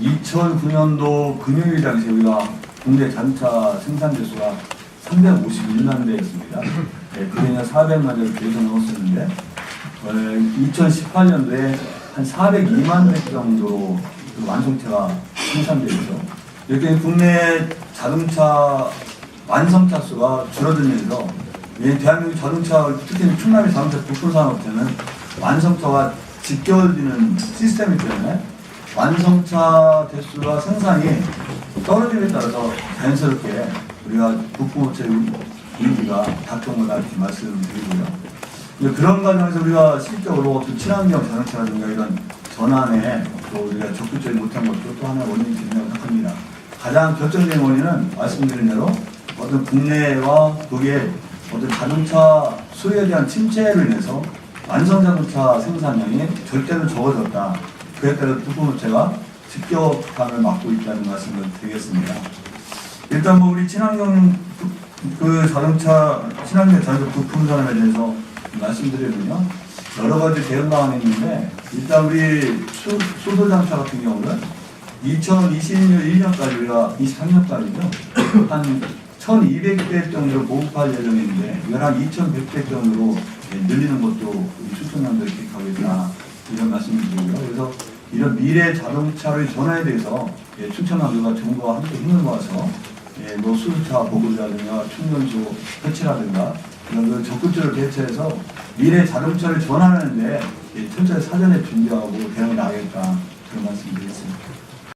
2009년도 금요일 당시 우리가 국내 자동차 생산 대수가 351만 대였습니다. 네, 그러면 400만 대를 계속 넘었었는데 어, 2018년도에 한 402만 대 정도 그 완성차가 생산되죠. 이렇게 국내 자동차 완성차 수가 줄어들면서 이 대한민국 자동차 특히 충남의 자동차 부품 산업체는 완성차와 직결되는 시스템이기 때문에 완성차 대수가 생산이 떨어짐에 따라서 자연스럽게 우리가 부품업체 분위기가 닥쳐온 거다 이렇게 말씀드리고요. 그런 과정에서 우리가 실적으로 어떤 친환경 자동차라든가 이런 전환에 또 우리가 적극적이 못한 것도 또 하나의 원인이 된다고 생각합니다. 가장 결정적인 원인은 말씀드린 대로 어떤 국내와 그게 어떤 자동차 수요에 대한 침체를 인해서 완성 자동차 생산량이 절대로 적어졌다. 그에 따라 부품업체가 직격탄을 맞고 있다는 말씀을 드리겠습니다. 일단 뭐 우리 친환경 부- 그 자동차 친환경 자동차 부품 산업에 대해서 말씀드리면요 여러 가지 대응 방안이 있는데 일단 우리 수, 수소 자동차 같은 경우는 2021년까지 우리가 23년까지죠 한 1,200대 정도로 보급할 예정인데 이걸 한 2,100대 정도로 예, 늘리는 것도 우리 수천년도에 계획하고 있다 이런 말씀을 드리고요. 그래서 이런 미래 자동차의 전환에 대해서 예, 추천하기가 정부와 함께 힘을 모아서 예, 뭐 수소차 보급이라든가 충전소 설치라든가 이런 걸 적극적으로 대처해서 미래 자동차를 전환하는데 예, 철저히 사전에 준비하고 대응을 나가겠다 그런 말씀드리겠습니다.